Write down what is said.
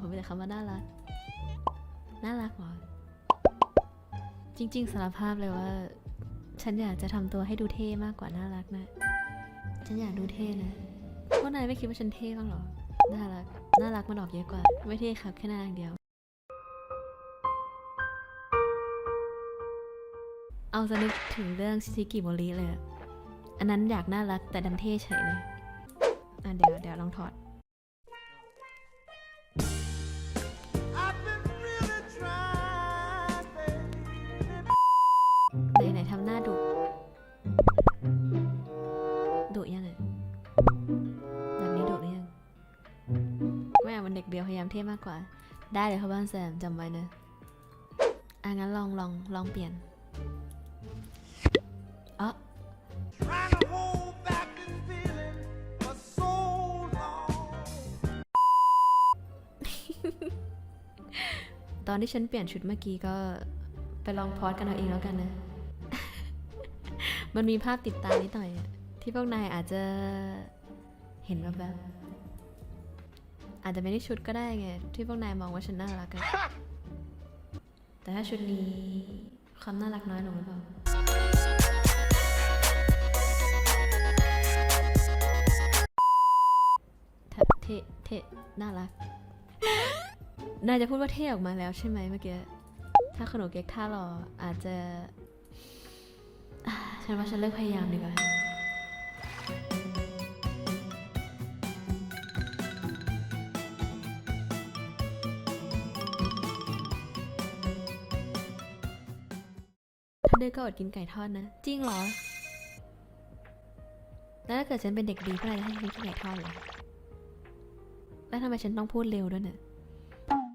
ของคุณมีแต่คำว่าน่ารัก น่ารักหรอ จริง ๆสารภาพเลยว่า ฉันอยากจะทำตัวให้ดูเท่มากกว่าน่ารักนะ ฉันอยากดูเท่นะพวกนายไม่คิดว่าฉันเท่บ้างหรอ น่ารัก น่ารักมันออกเยอะกว่า ไม่เท่ครับแค่หน้าอย่างเดียว เอาจะนึกถึงเรื่องชิกิโมริเลยอะอันนั้นอยากน่ารักแต่ดันเท่เฉยเลย อะเดี๋ยวเดี๋ยวลองถอด เอามันเด็กเดียวพยายามเท่มากกว่า ได้เลยครับบ้านแซมจำไว้นะอะงั้นลองลองลองเปลี่ยนอ๋อ Trying to hold back this feeling for so long. ตอนที่ฉันเปลี่ยนชุดเมื่อกี้ก็ไปลองพอดกันเอาเองแล้วกันนะ มันมีภาพติดตานิดหน่อยอะที่พวกนายอาจจะเห็นแบบแบบๆ อาจจะไม่ได้ชุดก็ได้ไง ที่พวกนายมองว่าฉันน่ารักอะแต่ถ้าชุดนี้ความน่ารักน้อยลงหรือเปล่าเทเทเทน่ารัก นายจะพูดว่าเท่ออกมาแล้วใช่ไหมเมื่อกี้ ถ้าขนมเก๊กท่าหรออาจจะอ่าฉันว่าฉันเลิกพยายามดีกว่า ดื้อก็อดกินไก่ทอดนะ จริงเหรอ แล้วถ้าเกิดฉันเป็นเด็กดีเพื่ออะไรให้ฉันกินไก่ทอดเหรอ แล้วทำไมฉันต้องพูดเร็วด้วยเนี่ย